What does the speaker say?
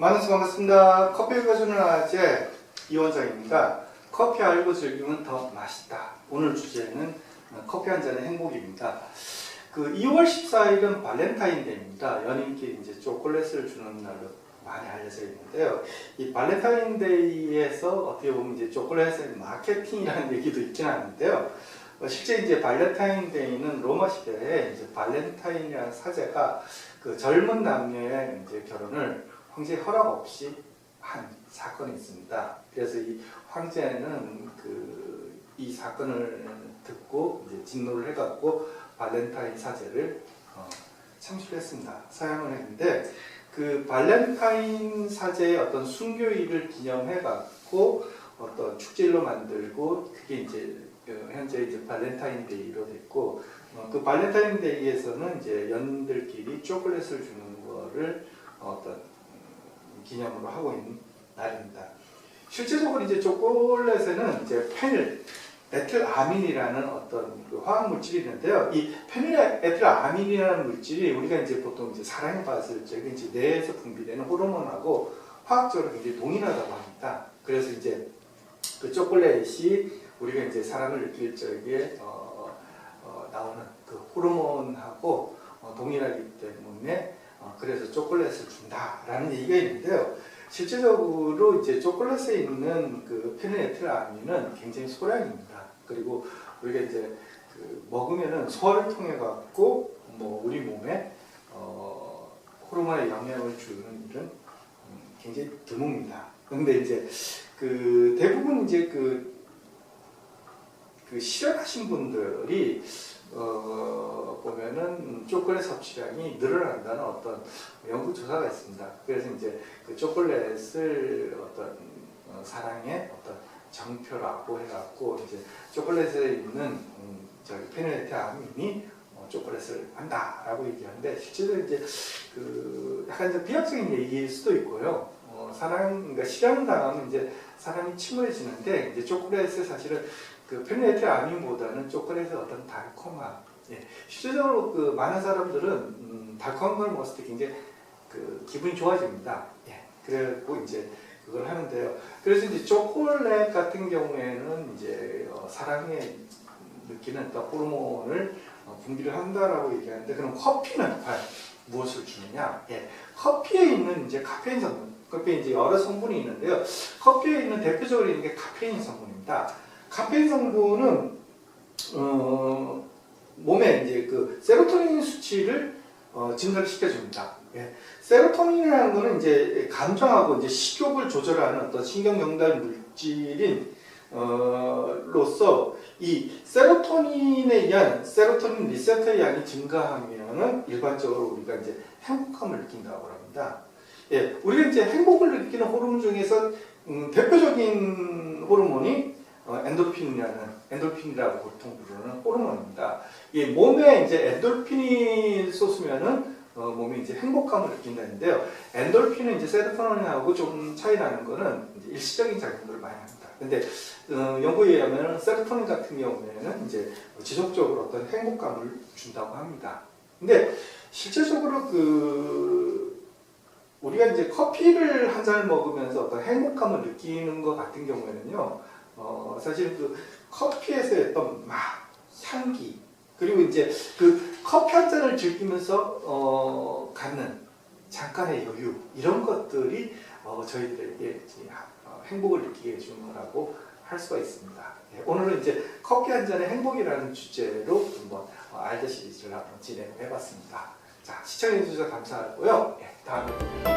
만나서 반갑습니다. 커피 가주는 아재 이원장입니다. 커피 알고 즐기면 더 맛있다. 오늘 주제는 커피 한 잔의 행복입니다. 그 2월 14일은 발렌타인데이입니다. 연인끼리 이제 초콜릿을 주는 날로 많이 알려져 있는데요. 이 발렌타인데이에서 어떻게 보면 이제 초콜릿의 마케팅이라는 얘기도 있긴 하는데요. 어, 실제 이제 발렌타인데이는 로마 시대에 이제 발렌타인이라는 사제가 그 젊은 남녀의 이제 결혼을 황제 허락 없이 한 사건이 있습니다. 그래서 이 황제는 그 이 사건을 듣고 이제 진노를 해갖고 발렌타인 사제를 어, 창출했습니다. 사용을 했는데 그 발렌타인 사제의 어떤 순교일을 기념해갖고 어떤 축제로 만들고 그게 이제 어, 현재 이제 발렌타인데이로 됐고 어, 그 발렌타인데이에서는 이제 연인들끼리 초콜릿을 주는 거를 어떤 음, 기념으로 하고 있는 날입니다. 실제적으로 이제 초콜릿에는 이제 페닐 에틸 아민이라는 어떤 그 화학 물질이 있는데요. 이 페닐 에틸 아민이라는 물질이 우리가 이제 보통 이제 사랑에 봤을 적에 이제 뇌에서 분비되는 호르몬하고 화학적으로 굉장히 동일하다고 합니다. 그래서 이제 그 초콜릿이 우리가 이제 사랑을 느낄 적에 어, 어, 나오는 그 호르몬하고 어, 동일하기 때문에 어, 그래서 초콜릿을 준다라는 얘기가 있는데요. 실제적으로 이제 초콜릿에 있는 그 페닐에틸아민은 굉장히 소량입니다. 그리고 우리가 이제 그 먹으면은 소화를 통해 갖고 뭐 우리 몸에 어, 호르몬에 영향을 주는 일은 음, 굉장히 드뭅니다. 근데 이제 그 대부분 이제 그, 그 실현하신 분들이 어, 보면은 초콜릿 섭취량이 늘어난다는 어떤 연구 조사가 있습니다. 그래서 이제 그 초콜릿을 어떤 어, 사랑의 어떤 정표라고 해갖고 이제 초콜릿에 있는 음, 저기 페네테아민이 어, 초콜릿을 한다라고 얘기하는데 실제로 이제 그 약간 좀 비약적인 얘기일 수도 있고요. 어, 사랑 그러니까 실현 당하면 이제 사람이 침울해지는데 이제 초콜릿을 사실은 그 페네테아민보다는 초콜릿의 어떤 달콤함 예, 실제적으로 그 많은 사람들은 음, 달콤한 걸 먹었을 때 굉장히 그 기분이 좋아집니다. 예, 그리고 이제 그걸 하는데요. 그래서 이제 초콜릿 같은 경우에는 이제 어, 사랑에 느끼는 어떤 호르몬을 어, 분비를 한다라고 얘기하는데 그럼 커피는 과연 무엇을 주느냐? 예, 커피에 있는 이제 카페인 성분, 커피에 이제 여러 성분이 있는데요. 커피에 있는 대표적으로 있는 게 카페인 성분입니다. 카페인 성분은 어, 몸에 이제 그 세로토닌 수치를 어, 증가를 시켜 줍니다. 예. 세로토닌이라는 거는 이제 감정하고 이제 식욕을 조절하는 어떤 신경경달 물질인 어, 로서 이 세로토닌에 의한 세로토닌 리셉터의 양이 증가하면은 일반적으로 우리가 이제 행복감을 느낀다고 합니다. 예, 우리가 이제 행복을 느끼는 호르몬 중에서 음, 대표적인 호르몬이 어, 엔도핀이라는 엔돌핀이라고 보통 부르는 호르몬입니다. 이 몸에 이제 엔돌핀이 솟으면은 어, 몸이 이제 행복감을 느낀다는데요. 엔돌핀은 이제 세로토닌하고 좀 차이 나는 거는 일시적인 작용들을 많이 합니다. 근데 어, 연구에 의하면 세로토닌 같은 경우에는 이제 지속적으로 어떤 행복감을 준다고 합니다. 근데 실제적으로 그 우리가 이제 커피를 한 잔을 먹으면서 어떤 행복감을 느끼는 것 같은 경우에는요, 어, 사실 그 커피에서의 어떤 맛, 향기, 그리고 이제 그 커피 한 잔을 즐기면서 어, 갖는 잠깐의 여유 이런 것들이 어, 저희들에게 어, 행복을 느끼게 해주는 거라고 할 수가 있습니다. 예, 오늘은 이제 커피 한 잔의 행복이라는 주제로 한번 어, 알드 시리즈를 한번 진행해 봤습니다. 자 시청해 주셔서 감사하고요. 예, 다음에.